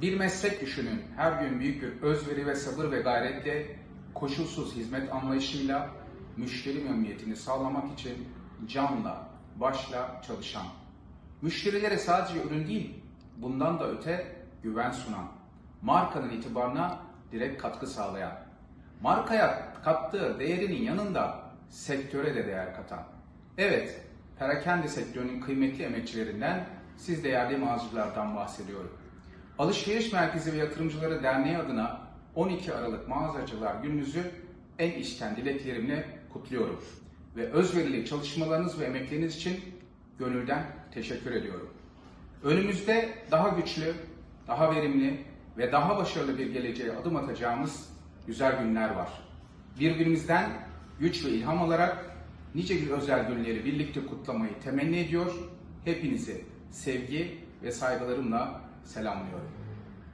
Bir meslek düşünün. Her gün büyük bir özveri ve sabır ve gayretle, koşulsuz hizmet anlayışıyla müşteri memnuniyetini sağlamak için canla, başla çalışan. Müşterilere sadece ürün değil, bundan da öte güven sunan. Markanın itibarına direkt katkı sağlayan. Markaya kattığı değerinin yanında sektöre de değer katan. Evet, perakende sektörünün kıymetli emekçilerinden siz değerli mağazacılardan bahsediyorum. Alışveriş Merkezi ve Yatırımcıları Derneği adına 12 Aralık Mağazacılar Gününüzü en içten dileklerimle kutluyorum. Ve özverili çalışmalarınız ve emekleriniz için gönülden teşekkür ediyorum. Önümüzde daha güçlü, daha verimli ve daha başarılı bir geleceğe adım atacağımız güzel günler var. Birbirimizden güç ve ilham alarak nice özel günleri birlikte kutlamayı temenni ediyor. Hepinizi sevgi ve saygılarımla selamlıyorum.